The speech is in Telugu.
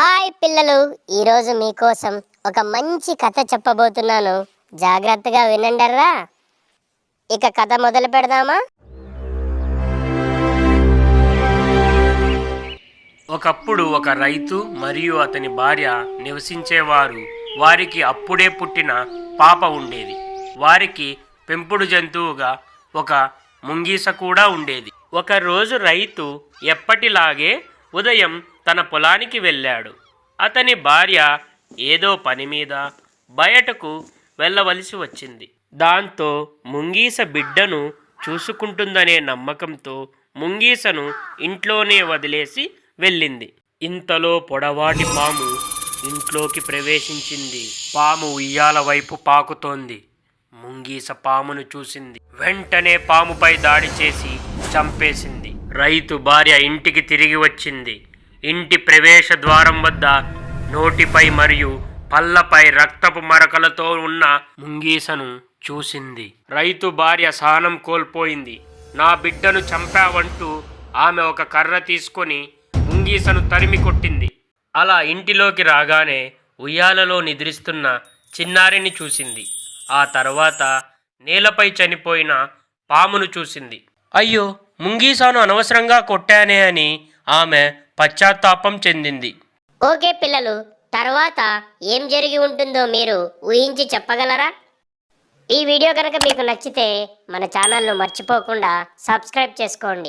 హాయ్ పిల్లలు ఈరోజు మీకోసం ఒక మంచి కథ చెప్పబోతున్నాను. జాగ్రత్తగా వినండర్రా. ఇక కథ మొదలు పెడదామా? ఒకప్పుడు ఒక రైతు మరియు అతని భార్య నివసించేవారు. వారికి అప్పుడే పుట్టిన పాప ఉండేది. వారికి పెంపుడు జంతువుగా ఒక ముంగీస కూడా ఉండేది. ఒకరోజు రైతు ఎప్పటిలాగే ఉదయం తన పొలానికి వెళ్ళాడు. అతని భార్య ఏదో పని మీద బయటకు వెళ్ళవలసి వచ్చింది. దాంతో ముంగీస బిడ్డను చూసుకుంటుందనే నమ్మకంతో ముంగీసను ఇంట్లోనే వదిలేసి వెళ్ళింది. ఇంతలో పొడవాటి పాము ఇంట్లోకి ప్రవేశించింది. పాము ఉయ్యాల వైపు పాకుతోంది. ముంగీస పామును చూసింది. వెంటనే పాముపై దాడి చేసి చంపేసింది. రైతు భార్య ఇంటికి తిరిగి వచ్చింది. ఇంటి ప్రవేశ ద్వారం వద్ద నోటిపై మరియు పళ్ళపై రక్తపు మరకలతో ఉన్న ముంగీసను చూసింది. రైతు భార్య సహనం కోల్పోయింది. నా బిడ్డను చంపావంటూ ఆమె ఒక కర్ర తీసుకొని ముంగీసను తరిమి కొట్టింది. అలా ఇంటిలోకి రాగానే ఉయ్యాలలో నిద్రిస్తున్న చిన్నారిని చూసింది. ఆ తర్వాత నేలపై చనిపోయిన పామును చూసింది. అయ్యో ముంగీసాను అనవసరంగా కొట్టానే అని ఆమె పశ్చాత్తాపం చెందింది. ఓకే పిల్లలు తర్వాత ఏం జరిగి ఉంటుందో మీరు ఊహించి చెప్పగలరా? ఈ వీడియో కనుక మీకు నచ్చితే మన ఛానల్ను మర్చిపోకుండా సబ్స్క్రైబ్ చేసుకోండి.